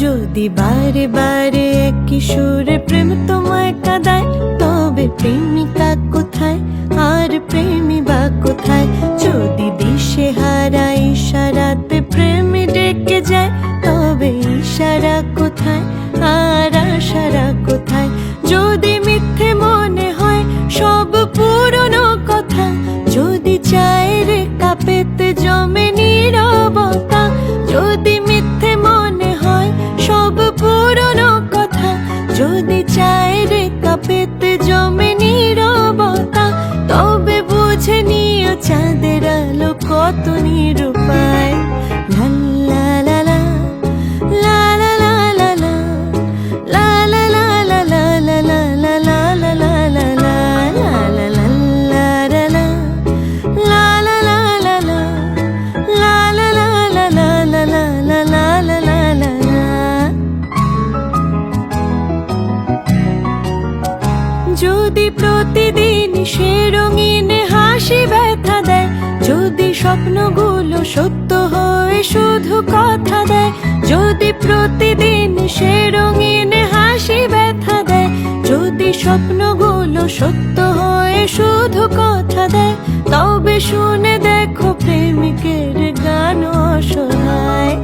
যদি বারে বারে একই সুরে প্রেম তোমায় কাদায়, তবে প্রেমিকা কোথায়? আর প্রেমী বা কোথায়? যদি দিশে হারা ইশারাতে প্রেমী ডেকে যায়, তবে ইশারা কোথায়? যদি প্রতিদিন সেরো স্বপ্নগুলো সত্য হয়ে, শুধু কথা দেয়। যদি প্রতিদিন সে রঙিন হাসি ব্যথা দেয়, যদি স্বপ্নগুলো সত্য হয়ে, শুধু কথা দেয়, তবে শুনে দেখো প্রেমিকের গান অসহায়।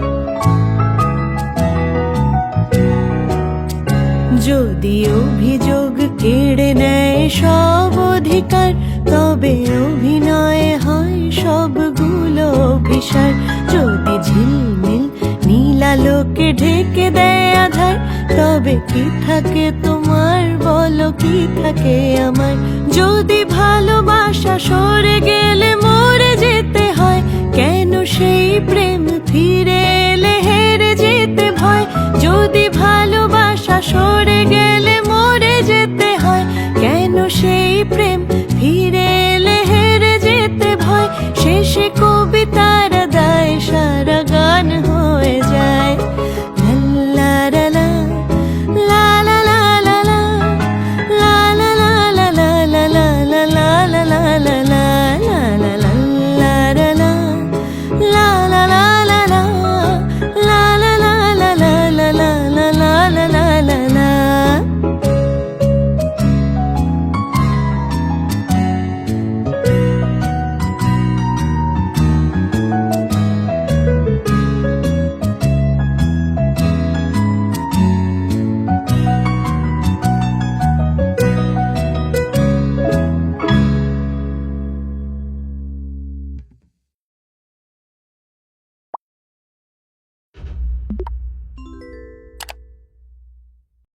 যদি অভিযোগ কেড়ে নেয় সব অধিকার, তবে সবগুলো অভিসার যদি ঝিলমিল নীলালোকে ঢেকে দেয় আধার, তবে কি থাকে তোমার? বলো কি থাকে আমার যদি ভালোবাসা সরে গেলে